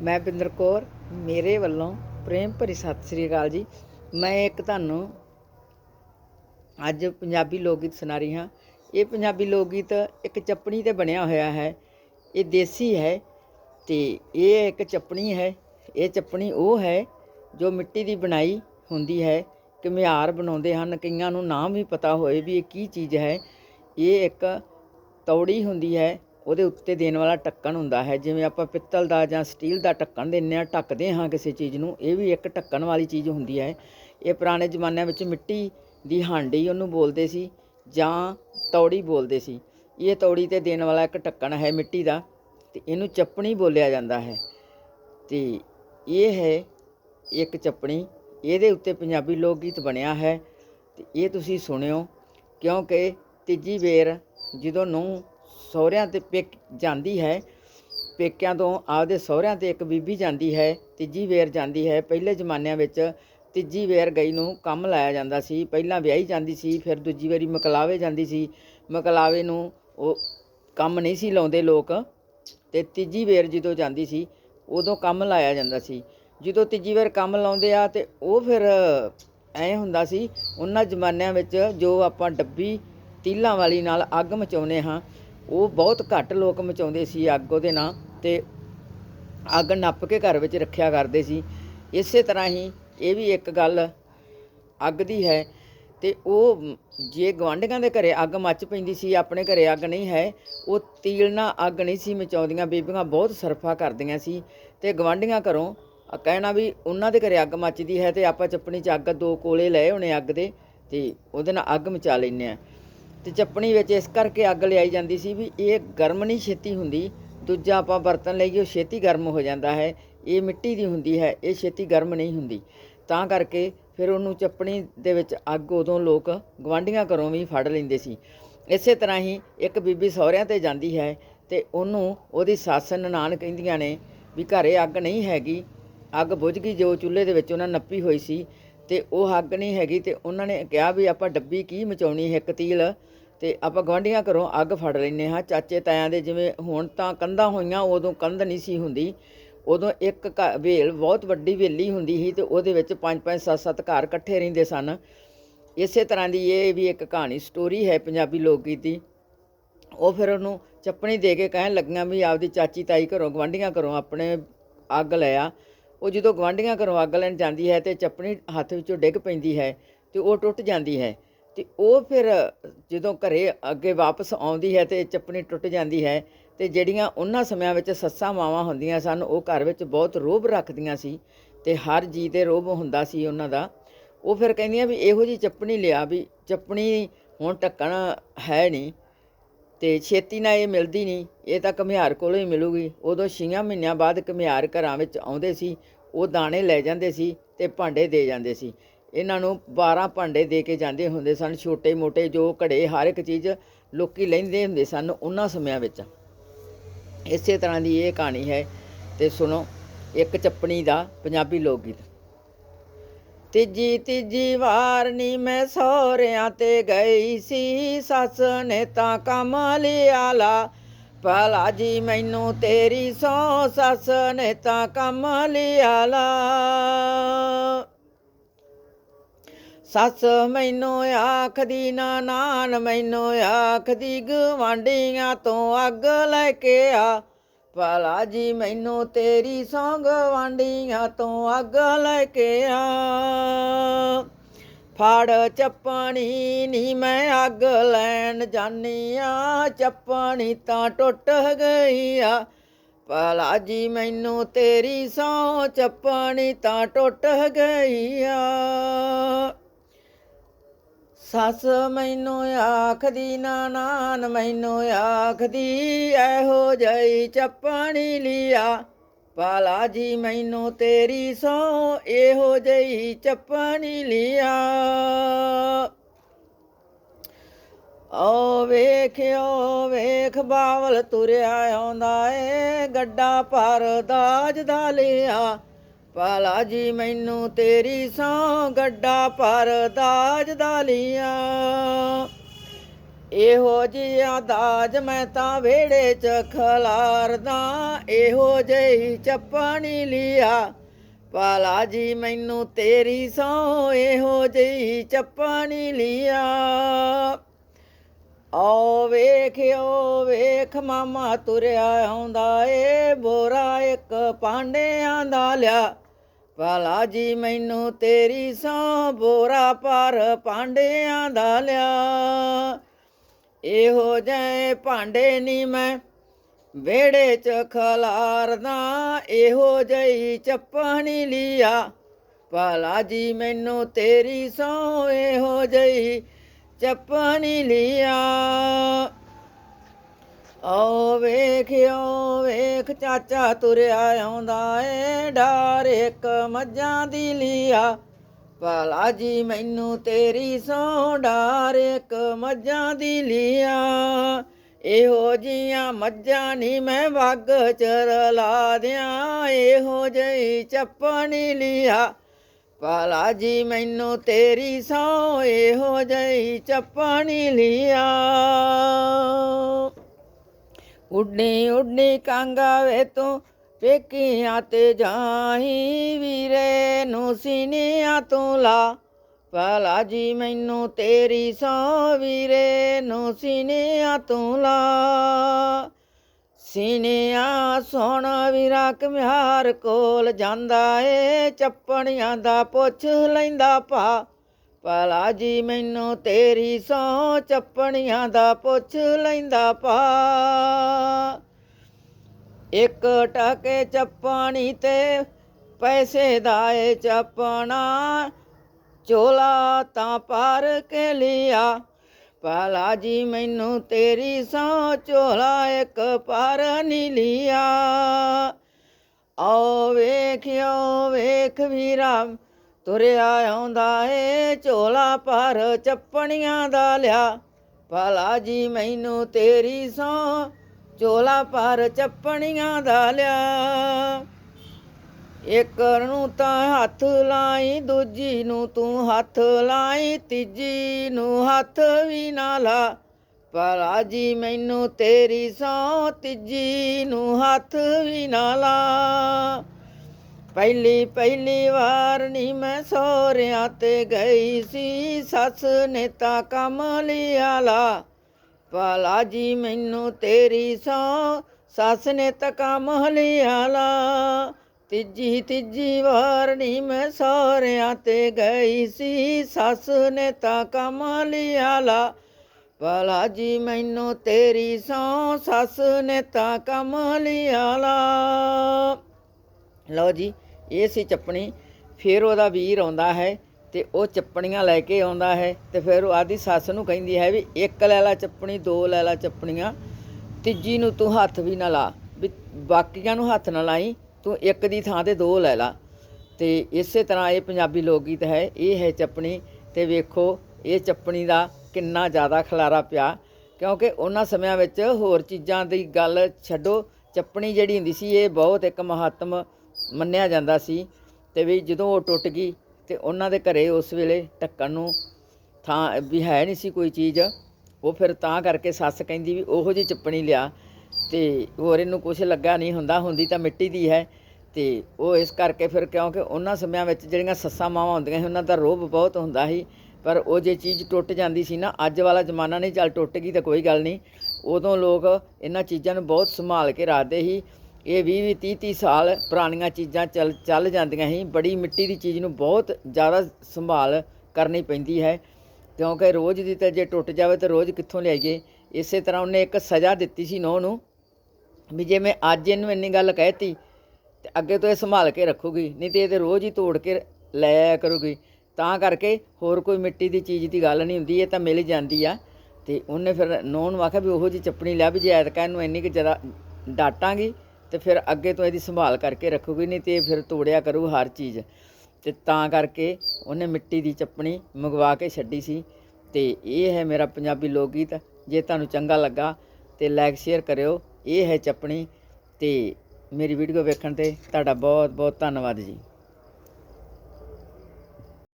ਮੈਂ ਬਿੰਦਰ ਕੌਰ, ਮੇਰੇ ਵੱਲੋਂ ਪ੍ਰੇਮ ਭਰੀ ਸਤਿ ਸ੍ਰੀ ਅਕਾਲ ਜੀ। ਮੈਂ ਇੱਕ ਤੁਹਾਨੂੰ ਅੱਜ ਪੰਜਾਬੀ ਲੋਕ ਗੀਤ ਸੁਣਾ ਰਹੀ ਹਾਂ। ਇਹ ਪੰਜਾਬੀ ਲੋਕ ਗੀਤ ਇੱਕ ਚੱਪਣੀ ਤੇ ਬਣਿਆ ਹੋਇਆ ਹੈ। ਇਹ ਦੇਸੀ ਹੈ ਤੇ ਇਹ ਇੱਕ ਚੱਪਣੀ ਹੈ। ਇਹ ਚੱਪਣੀ ਉਹ ਹੈ ਜੋ ਮਿੱਟੀ ਦੀ ਬਣਾਈ ਹੁੰਦੀ ਹੈ। ਘਮਿਆਰ ਬਣਾਉਂਦੇ ਹਨ। ਕਈਆਂ ਨੂੰ ਨਾਮ ਵੀ ਪਤਾ ਹੋਏ ਵੀ ਇਹ ਕੀ ਚੀਜ਼ ਹੈ। ਇਹ ਇੱਕ ਤੌੜੀ ਹੁੰਦੀ ਹੈ। ਉਹਦੇ ਉੱਤੇ ਦੇਣ ਵਾਲਾ ਢੱਕਣ ਹੁੰਦਾ ਹੈ। ਜਿਵੇਂ ਆਪਾਂ ਪਿੱਤਲ ਦਾ ਜਾਂ ਸਟੀਲ ਦਾ ਢੱਕਣ ਦਿੰਨੇ ਆ ਢੱਕਦੇ ਹਾਂ ਕਿਸੇ ਚੀਜ਼ ਨੂੰ, ਇਹ ਵੀ ਇੱਕ ਢੱਕਣ ਵਾਲੀ ਚੀਜ਼ ਹੁੰਦੀ ਹੈ। ਇਹ ਪੁਰਾਣੇ ਜ਼ਮਾਨਿਆਂ ਵਿੱਚ ਮਿੱਟੀ ਦੀ ਹਾਂਡੀ ਉਹਨੂੰ ਬੋਲਦੇ ਸੀ ਜਾਂ ਤੌੜੀ ਬੋਲਦੇ ਸੀ। ਇਹ ਤੌੜੀ ਤੇ ਦੇਣ ਵਾਲਾ ਇੱਕ ਢੱਕਣ ਹੈ ਮਿੱਟੀ ਦਾ ਤੇ ਇਹਨੂੰ ਚੱਪਣੀ ਬੋਲਿਆ ਜਾਂਦਾ ਹੈ। ਤੇ ਇਹ ਹੈ ਇੱਕ ਚੱਪਣੀ। ਇਹਦੇ ਉੱਤੇ ਪੰਜਾਬੀ ਲੋਕ ਗੀਤ ਬਣਿਆ ਹੈ ਤੇ ਇਹ ਤੁਸੀਂ ਸੁਣਿਓ ਕਿਉਂਕਿ ਤੀਜੀ ਵੇਰ ਜਦੋਂ ਨੂੰ ਸਹੁਰਿਆਂ ਤੇ ਪੇਕ ਜਾਂਦੀ ਹੈ। ਪੇਕਿਆਂ ਤੋਂ ਆਪਦੇ ਸਹੁਰਿਆਂ ਤੇ ਇੱਕ ਬੀਬੀ ਜਾਂਦੀ ਹੈ, ਤੀਜੀ ਵੇਰ ਜਾਂਦੀ ਹੈ। ਪਹਿਲੇ ਜ਼ਮਾਨਿਆਂ ਵਿੱਚ ਤੀਜੀ ਵੇਰ ਗਈ ਨੂੰ ਕੰਮ ਲਾਇਆ ਜਾਂਦਾ ਸੀ। ਪਹਿਲਾਂ ਵਿਆਹੀ ਜਾਂਦੀ ਸੀ, ਫਿਰ ਦੂਜੀ ਵਾਰੀ ਮਕਲਾਵੇ ਜਾਂਦੀ ਸੀ। ਮਕਲਾਵੇ ਨੂੰ ਉਹ ਕੰਮ ਨਹੀਂ ਸੀ ਲਾਉਂਦੇ ਲੋਕ। ਤੇ ਤੀਜੀ ਵੇਰ ਜਦੋਂ ਜਾਂਦੀ ਸੀ, ਉਦੋਂ ਕੰਮ ਲਾਇਆ ਜਾਂਦਾ ਸੀ। ਜਦੋਂ ਤੀਜੀ ਵਾਰ ਕੰਮ ਲਾਉਂਦੇ ਆ ਤੇ ਉਹ ਫਿਰ ਐ ਹੁੰਦਾ ਸੀ, ਉਹਨਾਂ ਜ਼ਮਾਨਿਆਂ ਵਿੱਚ ਜੋ ਆਪਾਂ ਡੱਬੀ ਤੀਲਾਂ ਵਾਲੀ ਨਾਲ ਅੱਗ ਮਚਾਉਨੇ ਹਾਂ ਉਹ ਬਹੁਤ ਘੱਟ ਲੋਕ ਮਚਾਉਂਦੇ ਸੀ ਅੱਗ ਉਹਦੇ ਨਾਲ ਤੇ ਅੱਗ ਨੱਪ ਕੇ ਘਰ ਵਿੱਚ ਰੱਖਿਆ ਕਰਦੇ ਸੀ। ਇਸੇ ਤਰ੍ਹਾਂ ਹੀ ਇਹ ਵੀ ਇੱਕ ਗੱਲ ਅੱਗ ਦੀ ਹੈ ਤੇ ਉਹ ਜੇ ਗਵਾਂਢੀਆਂ ਦੇ ਘਰੇ ਅੱਗ ਮੱਚ ਪੈਂਦੀ ਸੀ, ਆਪਣੇ ਘਰੇ ਅੱਗ ਨਹੀਂ ਹੈ, ਉਹ ਤੀਲ ਨਾਲ ਅੱਗ ਨਹੀਂ ਸੀ ਮਚਾਉਂਦੀਆਂ, ਬੀਬੀਆਂ ਬਹੁਤ ਸਰਫਾ ਕਰਦੀਆਂ ਸੀ ਤੇ ਗਵਾਂਢੀਆਂ ਘਰੋਂ ਕਹਿਣਾ ਵੀ ਉਹਨਾਂ ਦੇ ਘਰੇ ਅੱਗ ਮੱਚਦੀ ਹੈ ਤੇ ਆਪਾਂ ਚੱਪਣੀ 'ਚ ਅੱਗ ਦੋ ਕੋਲੇ ਲਏ ਹੋਣੇ ਅੱਗ ਦੇ ਤੇ ਉਹਦੇ ਨਾਲ ਅੱਗ ਮਚਾ ਲੈਂਦੇ ਆ ਤੇ ਚੱਪਣੀ ਵਿੱਚ ਇਸ ਕਰਕੇ ਅੱਗ ਲਿਆਈ ਜਾਂਦੀ ਸੀ ਵੀ ਇਹ ਗਰਮ ਨਹੀਂ ਛੇਤੀ ਹੁੰਦੀ, ਦੂਜਾ ਆਪਾਂ ਬਰਤਨ ਲਈਏ, ਉਹ ਛੇਤੀ ਗਰਮ ਹੋ ਜਾਂਦਾ ਹੈ, ਇਹ ਮਿੱਟੀ ਦੀ ਹੁੰਦੀ ਹੈ, ਇਹ ਛੇਤੀ ਗਰਮ ਨਹੀਂ ਹੁੰਦੀ। ਤਾਂ ਕਰਕੇ ਫਿਰ ਉਹਨੂੰ ਚੱਪਣੀ ਦੇ ਵਿੱਚ ਅੱਗ ਉਦੋਂ ਲੋਕ ਗਵਾਂਢੀਆਂ ਘਰੋਂ ਵੀ ਫੜ ਲੈਂਦੇ ਸੀ। ਇਸੇ ਤਰ੍ਹਾਂ ਹੀ ਇੱਕ ਬੀਬੀ ਸਹੁਰਿਆਂ ਤੇ ਜਾਂਦੀ ਹੈ ਤੇ ਉਹਨੂੰ ਉਹਦੀ ਸੱਸ ਨਨਾਣ ਕਹਿੰਦੀਆਂ ਨੇ ਵੀ ਘਰੇ ਅੱਗ ਨਹੀਂ ਹੈਗੀ, ਅੱਗ ਬੁਝ ਗਈ, ਜੋ ਚੁੱਲ੍ਹੇ ਦੇ ਵਿੱਚ ਉਹਨਾਂ ਨੱਪੀ ਹੋਈ ਸੀ ਤੇ ਉਹ ਅੱਗ ਨਹੀਂ ਹੈਗੀ ਤੇ ਉਹਨਾਂ ਨੇ ਕਿਹਾ ਵੀ ਆਪਾਂ ਡੱਬੀ ਕੀ ਮਚਾਉਣੀ ਹੈ, ਇੱਕ ਤੀਲ? ਤੇ ਆਪਾਂ ਗਵਾਂਢੀਆਂ ਘਰੋਂ ਅੱਗ ਫੜ ਲੈਨੇ ਹਾਂ। ਚਾਚੇ ਤਾਇਆਂ ਦੇ ਜਿਵੇਂ ਹੁਣ ਤਾਂ ਕੰਧਾਂ ਹੋਈਆਂ, ਉਦੋਂ ਕੰਧ ਨਹੀਂ ਸੀ ਹੁੰਦੀ। ਉਦੋਂ ਇੱਕ ਘ- ਵੇਲ ਬਹੁਤ ਵੱਡੀ ਵੇਲੀ ਹੁੰਦੀ ਸੀ ਤੇ ਉਹਦੇ ਵਿੱਚ ਪੰਜ ਪੰਜ, ਸੱਤ ਸੱਤ ਘਰ ਇਕੱਠੇ ਰਹਿੰਦੇ ਸਨ। ਇਸੇ ਤਰ੍ਹਾਂ ਦੀ ਇਹ ਵੀ ਇੱਕ ਕਹਾਣੀ ਸਟੋਰੀ ਹੈ ਪੰਜਾਬੀ ਲੋਕ ਗੀਤ ਦੀ। ਉਹ ਫਿਰ ਉਹਨੂੰ ਚੱਪਣੀ ਦੇ ਕੇ ਕਹਿਣ ਲੱਗੀਆਂ ਵੀ ਆਪਦੀ ਚਾਚੀ ਤਾਈ ਘਰੋਂ ਗਵਾਂਢੀਆਂ ਘਰੋਂ ਆਪਣੇ ਅੱਗ ਲਿਆ ਉਹ ਜਦੋਂ ਗਵਾਂਢੀਆਂ ਘਰੋਂ ਅੱਗ ਲੈਣ ਜਾਂਦੀ ਹੈ ਤੇ ਚੱਪਣੀ ਹੱਥ ਵਿੱਚੋਂ ਡਿੱਗ ਪੈਂਦੀ ਹੈ ਤੇ ਉਹ ਟੁੱਟ ਜਾਂਦੀ ਹੈ। ਤੇ ਉਹ ਫਿਰ ਜਦੋਂ ਘਰੇ ਅੱਗੇ ਵਾਪਸ ਆਉਂਦੀ ਹੈ ਤੇ ਚੱਪਣੀ ਟੁੱਟ ਜਾਂਦੀ ਹੈ ਤੇ ਜਿਹੜੀਆਂ ਉਹਨਾਂ ਸਮਿਆਂ ਵਿੱਚ ਸੱਸਾਂ ਮਾਵਾਂ ਹੁੰਦੀਆਂ ਸਨ, ਉਹ ਘਰ ਵਿੱਚ ਬਹੁਤ ਰੋਬ ਰੱਖਦੀਆਂ ਸੀ ਤੇ ਹਰ ਜੀ ਤੇ ਰੋਬ ਹੁੰਦਾ ਸੀ ਉਹਨਾਂ ਦਾ। ਉਹ ਫਿਰ ਕਹਿੰਦੀਆਂ ਵੀ ਇਹੋ ਜੀ ਚੱਪਣੀ ਲਿਆ ਵੀ ਚੱਪਣੀ ਹੁਣ ਢੱਕਣ ਹੈ ਨਹੀਂ ਤੇ ਛੇਤੀ ਨਾਲ ਇਹ ਮਿਲਦੀ ਨਹੀਂ, ਇਹ ਤਾਂ ਘਮਿਆਰ ਕੋਲੋਂ ਹੀ ਮਿਲੂਗੀ। ਉਦੋਂ ਛੀਆਂ ਮਹੀਨਿਆਂ ਬਾਅਦ ਘਮਿਆਰ ਘਰਾਂ ਵਿੱਚ ਆਉਂਦੇ ਸੀ, ਉਹ ਦਾਣੇ ਲੈ ਜਾਂਦੇ ਸੀ ਤੇ ਭਾਂਡੇ ਦੇ ਜਾਂਦੇ ਸੀ। ਇਹਨਾਂ ਨੂੰ 12 ਭਾਂਡੇ ਦੇ ਕੇ ਜਾਂਦੇ ਹੁੰਦੇ ਸਨ, ਛੋਟੇ ਮੋਟੇ ਜੋ ਘੜੇ ਹਰ ਇੱਕ ਚੀਜ਼ ਲੋਕੀ ਲੈਂਦੇ ਹੁੰਦੇ ਸਨ ਉਹਨਾਂ ਸਮਿਆਂ ਵਿੱਚ। ਇਸੇ ਤਰ੍ਹਾਂ ਦੀ ਇਹ ਕਹਾਣੀ ਹੈ ਤੇ ਸੁਣੋ, ਇੱਕ ਚੱਪਣੀ ਦਾ ਪੰਜਾਬੀ ਲੋਕ ਗੀਤ ਤੀਜੀ ਤੀਜੀ ਵਾਰ ਨੀ ਮੈਂ ਸਹੁਰਿਆਂ ਤੇ ਗਈ ਸੀ, ਸੱਸ ਨੇ ਤਾਂ ਕੰਮ ਲਿਆ ਲਾ। ਭਲਾ ਜੀ ਮੈਨੂੰ ਤੇਰੀ ਸੌ ਸੱਸ ਨੇ ਤਾਂ ਕੰਮ ਲਿਆ ਲਾ। ਸੱਸ ਮੈਨੂੰ ਆਖਦੀ ਨਾ ਨਾਨ ਮੈਨੂੰ ਆਖਦੀ ਗਵਾਂਢੀਆਂ ਤੋਂ ਅੱਗ ਲੈ ਕੇ ਆ। ਭਲਾ ਜੀ ਮੈਨੂੰ ਤੇਰੀ ਸੌਂ ਗਵਾਂਢੀਆਂ ਤੋਂ ਅੱਗ ਲੈ ਕੇ ਆ। ਫੜ ਚੱਪਣੀ ਨੀ ਮੈਂ ਅੱਗ ਲੈਣ ਜਾਨੀ ਆ, ਚੱਪਣੀ ਤਾਂ ਟੁੱਟ ਗਈ ਆ। ਭਲਾ ਜੀ ਮੈਨੂੰ ਤੇਰੀ ਸੌ, ਚੱਪਣੀ ਤਾਂ ਟੁੱਟ ਗਈ ਆ। ਸੱਸ ਮੈਨੂੰ ਆਖਦੀ ਨਾ ਨਾਨ ਮੈਨੂੰ ਆਖਦੀ ਐਹੋ ਜਈ ਚੱਪਣੀ ਲਿਆ। ਪਾਲਾ ਜੀ, ਮੈਨੂੰ ਤੇਰੀ ਸੋ ਇਹੋ ਜਈ ਚੱਪਣੀ ਲਿਆ। ਓ ਵੇਖਿਓ ਵੇਖ, ਬਾਵਲ ਤੁਰਿਆ ਆਉਂਦਾ ਏ, ਗੱਡਾ ਪਰ ਦਾਜ ਦਾ ਲਿਆ। ਪਾਲਾ ਜੀ, ਮੈਨੂੰ ਤੇਰੀ ਸੌ ਗੱਡਾ ਪਰ ਦਾਜ ਦਾ ਲਿਆ। ਇਹੋ ਜਿਹਾ ਦਾਜ ਮੈਂ ਤਾਂ ਵਿਹੜੇ 'ਚ ਖਲਾਰਦਾ, ਇਹੋ ਜਿਹੀ ਚੱਪਣੀ ਲਿਆ। ਪਾਲਾ ਜੀ, ਮੈਨੂੰ ਤੇਰੀ ਸੌ ਇਹੋ ਜਿਹੀ ਚੱਪਣੀ ਲਿਆ। ਓ ਵੇਖਿਓ, ਵੇਖ ਮਾਮਾ ਤੁਰਿਆ ਆਉਂਦਾ ਏ, ਬੋਰਾ ਇੱਕ ਪਾਂਡਿਆਂ ਦਾ ਲਿਆ। ਪਾਲਾ ਜੀ ਮੈਨੂੰ ਤੇਰੀ ਸੌ ਬੋਰਾ ਪਰ ਪਾਂਡਿਆਂ ਦਾ ਲਿਆ। ਇਹੋ ਜਿਹੇ ਭਾਂਡੇ ਨੀ ਮੈਂ ਵਿਹੜੇ ਚ ਖਲਾਰਦਾ, ਇਹੋ ਜਿਹੀ ਚੱਪਣੀ ਲਿਆ। ਪਾਲਾ ਜੀ ਮੈਨੂੰ ਤੇਰੀ ਸੌ, ਇਹੋ ਜਿਹੀ ਚੱਪਣੀ ਲਿਆ। ਓ ਵੇਖਿਓ ਵੇਖ, ਚਾਚਾ ਤੁਰਿਆ ਆਉਂਦਾ ਏ। ਡਾਰ ਇੱਕ ਮੱਝਾਂ ਦੀ ਲਿਆ। ਪਾਲਾ ਜੀ, ਮੈਨੂੰ ਤੇਰੀ ਸੌ ਡਾਰ ਇੱਕ ਮੱਝਾਂ ਦੀ ਲਿਆ। ਇਹੋ ਜੀਆਂ ਮੱਝਾਂ ਨੀ ਮੈਂ ਵੱਗ ਚਰ ਲਾ ਦਿਆਂ। ਇਹੋ ਜਿਹੀ ਚੱਪਣੀ ਲਿਆ। ਪਾਲਾ ਜੀ, ਮੈਨੂੰ ਤੇਰੀ ਸੌ ਇਹੋ ਜਿਹੀ ਚੱਪਣੀ ਲਿਆ। ਉੱਡੀ ਉੱਡੀ ਕਾਂਗਾ ਵੇ ਤੂੰ ਪੇਕੀਆਂ ਤੇ ਜਾਈ ਵੀਰੇ ਨੂੰ ਸੀਨਿਆਂ ਤੂੰ ਲਾ। ਭਲਾ ਜੀ, ਮੈਨੂੰ ਤੇਰੀ ਸੌ ਵੀਰੇ ਨੂੰ ਸੀਨਿਆਂ ਤੂੰ ਲਾ। ਸੀਨਿਆਂ ਸੋਹਣਾ ਵੀਰਾ ਕਮਿਆਰ ਕੋਲ ਜਾਂਦਾ ਏ, ਚੱਪਣੀਆਂ ਦਾ ਪੁੱਛ ਲੈਂਦਾ ਭਾ। ਭਲਾ ਜੀ, ਮੈਨੂੰ ਤੇਰੀ ਸੌ ਚੱਪਣੀਆਂ ਦਾ ਪੁੱਛ ਲੈਂਦਾ ਪਾ। ਇੱਕ ਟਕੇ ਚੱਪਣੀ ਤੇ ਪੈਸੇ ਦਾ ਏ ਚੱਪਣਾ, ਚੋਲਾ ਤਾਂ ਪਾਰ ਕੇ ਲਿਆ। ਪਾਲਾ ਜੀ, ਮੈਨੂੰ ਤੇਰੀ ਸੌ ਚੋਲਾ ਇੱਕ ਪਰ ਨੀ ਲਿਆ। ਆਓ ਵੇਖਿਓ, ਵੇਖ ਵੀਰਾ ਤੁਰਿਆ ਆਉਂਦਾ ਏ ਝੋਲਾ ਭਰ ਚੱਪਣੀਆਂ ਦਾ ਲਿਆ। ਭਲਾ ਜੀ ਮੈਨੂੰ ਤੇਰੀ ਸੌ ਝੋਲਾ ਭਰ ਚੱਪਣੀਆਂ ਦਾ ਲਿਆ। ਇੱਕ ਨੂੰ ਤਾਂ ਹੱਥ ਲਾਈ, ਦੂਜੀ ਨੂੰ ਤੂੰ ਹੱਥ ਲਾਈ, ਤੀਜੀ ਨੂੰ ਹੱਥ ਵੀ ਨਾ ਲਾ। ਭਲਾ ਜੀ ਮੈਨੂੰ ਤੇਰੀ ਸੌ ਤੀਜੀ ਨੂੰ ਹੱਥ ਵੀ ਨਾ ਲਾ। ਪਹਿਲੀ ਪਹਿਲੀ ਵਾਰ ਨਹੀਂ ਮੈਂ ਸੋਹਰਿਆਂ ਤੇ ਗਈ ਸੀ। ਸੱਸ ਨੇ ਤਾਂ ਕੰਮ ਲਿਆ ਲਾ। ਪਾਲਾ ਜੀ, ਮੈਨੂੰ ਤੇਰੀ ਸੌ ਸੱਸ ਨੇ ਤਾਂ ਕੰਮ ਲਿਆ ਲਾ। ਤੀਜੀ ਤੀਜੀ ਵਾਰ ਨਹੀਂ ਮੈਂ ਸਹੁਰਿਆਂ ਤੇ ਗਈ ਸੀ। ਸੱਸ ਨੇ ਤਾਂ ਕੰਮ ਲਿਆ ਲਾ। ਭਲਾ ਜੀ, ਮੈਨੂੰ ਤੇਰੀ ਸੌ ਸੱਸ ਨੇ ਤਾਂ ਕੰਮ ਲਿਆ ਲਾ। ਲਓ ਜੀ। ਇਹ ਸੀ ਚੱਪਣੀ। ਫਿਰ ਉਹਦਾ ਵੀਰ ਆਉਂਦਾ ਹੈ ਤੇ ਉਹ ਚੱਪਣੀਆਂ ਲੈ ਕੇ ਆਉਂਦਾ ਹੈ ਤੇ ਫਿਰ ਉਹ ਆਦੀ ਸੱਸ ਨੂੰ ਕਹਿੰਦੀ ਹੈ ਵੀ ਇੱਕ ਲੈ ਲਾ ਚੱਪਣੀ, ਦੋ ਲੈ ਲਾ ਚੱਪਣੀਆਂ। ਤੀਜੀ ਨੂੰ ਤੂੰ ਹੱਥ ਵੀ ਨਾ ਲਾ, ਵੀ ਬਾਕੀਆਂ ਨੂੰ ਹੱਥ ਨਾ ਲਾਈ, ਤੂੰ ਇੱਕ ਦੀ ਥਾਂ ਤੇ ਦੋ ਲੈ ਲਾ। ਤੇ ਇਸੇ ਤਰ੍ਹਾਂ ਇਹ ਪੰਜਾਬੀ ਲੋਕ ਗੀਤ ਹੈ, ਇਹ ਹੈ ਚੱਪਣੀ। ਤੇ ਵੇਖੋ, ਇਹ ਚੱਪਣੀ ਦਾ ਕਿੰਨਾ ਜ਼ਿਆਦਾ ਖਲਾਰਾ ਪਿਆ, ਕਿਉਂਕਿ ਉਹਨਾਂ ਸਮਿਆਂ ਵਿੱਚ ਹੋਰ ਚੀਜ਼ਾਂ ਦੀ ਗੱਲ ਛੱਡੋ, ਚੱਪਣੀ ਜਿਹੜੀ ਹੁੰਦੀ ਸੀ, ਇਹ ਬਹੁਤ ਇੱਕ ਮਹੱਤਮ ਮੰਨਿਆ ਜਾਂਦਾ ਸੀ ਤੇ ਵੀ ਜਦੋਂ ਉਹ ਟੁੱਟ ਗਈ ਤੇ ਉਹਨਾਂ ਦੇ ਘਰੇ ਉਸ ਵੇਲੇ ਢੱਕਣ ਨੂੰ ਥਾਂ ਵੀ ਹੈ ਨਹੀਂ ਸੀ ਕੋਈ ਚੀਜ਼, ਉਹ ਫਿਰ ਤਾਂ ਕਰਕੇ ਸੱਸ ਕਹਿੰਦੀ ਵੀ ਉਹੋ ਜਿਹੀ ਚੱਪਣੀ ਲਿਆ ਤੇ ਹੋਰ ਇਹਨੂੰ ਕੁਝ ਲੱਗਾ ਨਹੀਂ ਹੁੰਦਾ, ਹੁੰਦੀ ਤਾਂ ਮਿੱਟੀ ਦੀ ਹੈ ਤੇ ਉਹ ਇਸ ਕਰਕੇ ਫਿਰ ਕਿਉਂਕਿ ਉਹਨਾਂ ਸਮਿਆਂ ਵਿੱਚ ਜਿਹੜੀਆਂ ਸੱਸਾਂ ਮਾਵਾਂ ਹੁੰਦੀਆਂ ਸੀ, ਉਹਨਾਂ ਦਾ ਰੋਬ ਬਹੁਤ ਹੁੰਦਾ ਸੀ, ਪਰ ਉਹ ਜੇ ਚੀਜ਼ ਟੁੱਟ ਜਾਂਦੀ ਸੀ ਨਾ, ਅੱਜ ਵਾਲਾ ਜ਼ਮਾਨਾ ਨਹੀਂ ਚੱਲ ਟੁੱਟ ਗਈ ਤਾਂ ਕੋਈ ਗੱਲ ਨਹੀਂ, ਉਦੋਂ ਲੋਕ ਇਹਨਾਂ ਚੀਜ਼ਾਂ ਨੂੰ ਬਹੁਤ ਸੰਭਾਲ ਕੇ ਰੱਖਦੇ ਸੀ ਇਹ 20 ਵੀਹ 30 30 ਸਾਲ ਪੁਰਾਣੀਆਂ ਚੀਜ਼ਾਂ ਚੱਲ ਚੱਲ ਜਾਂਦੀਆਂ ਸੀ। ਬੜੀ ਮਿੱਟੀ ਦੀ ਚੀਜ਼ ਨੂੰ ਬਹੁਤ ਜ਼ਿਆਦਾ ਸੰਭਾਲ ਕਰਨੀ ਪੈਂਦੀ ਹੈ। ਕਿਉਂਕਿ ਰੋਜ਼ ਦੀ ਤਾਂ ਜੇ ਟੁੱਟ ਜਾਵੇ ਤਾਂ ਰੋਜ਼ ਕਿੱਥੋਂ ਲਿਆਈਏ? ਇਸੇ ਤਰ੍ਹਾਂ ਉਹਨੇ ਇੱਕ ਸਜ਼ਾ ਦਿੱਤੀ ਸੀ ਨੌ ਨੂੰ ਵੀ ਜੇ ਮੈਂ ਅੱਜ ਇਹਨੂੰ ਇੰਨੀ ਗੱਲ ਕਹਿਤੀ, ਤੇ ਅੱਗੇ ਤੋਂ ਇਹ ਸੰਭਾਲ ਕੇ ਰੱਖੂਗੀ, ਨਹੀਂ ਤੇ ਇਹ ਤੇ ਰੋਜ਼ ਹੀ ਤੋੜ ਕੇ ਲੈ ਆਇਆ ਕਰੂਗੀ। ਤਾਂ ਕਰਕੇ ਹੋਰ ਕੋਈ ਮਿੱਟੀ ਦੀ ਚੀਜ਼ ਦੀ ਗੱਲ ਨਹੀਂ ਹੁੰਦੀ, ਇਹ ਤਾਂ ਮਿਲ ਜਾਂਦੀ ਆ। ਤੇ ਉਹਨੇ ਫਿਰ ਨੌ ਨੂੰ ਆਖਿਆ ਵੀ ਉਹੋ ਜੀ ਚੱਪਣੀ ਲਿਆ ਵੀ ਜੇ ਐਤਕਾਂ ਇਹਨੂੰ ਇੰਨੀ ਕਿ ਜ਼ਿਆਦਾ ਡਾਟਾਂਗੀ ਤੇ ਫਿਰ ਅੱਗੇ ਤੋਂ ਇਹਦੀ ਸੰਭਾਲ ਕਰਕੇ ਰੱਖੂਗੀ, ਨਹੀਂ ਤੇ ਇਹ ਫਿਰ ਤੋੜਿਆ ਕਰੂ ਹਰ ਚੀਜ਼। ਤੇ ਤਾਂ ਕਰਕੇ ਉਹਨੇ ਮਿੱਟੀ ਦੀ ਚੱਪਣੀ ਮੰਗਵਾ ਕੇ ਛੱਡੀ ਸੀ। ਤੇ ਇਹ ਹੈ ਮੇਰਾ ਪੰਜਾਬੀ ਲੋਕ ਗੀਤ ਜੇ ਤੁਹਾਨੂੰ ਚੰਗਾ ਲੱਗਾ ਤੇ ਲਾਈਕ ਸ਼ੇਅਰ ਕਰਿਓ। ਇਹ ਹੈ ਚੱਪਣੀ। ਤੇ ਮੇਰੀ ਵੀਡੀਓ ਵੇਖਣ ਤੇ ਤੁਹਾਡਾ ਬਹੁਤ ਬਹੁਤ ਧੰਨਵਾਦ ਜੀ।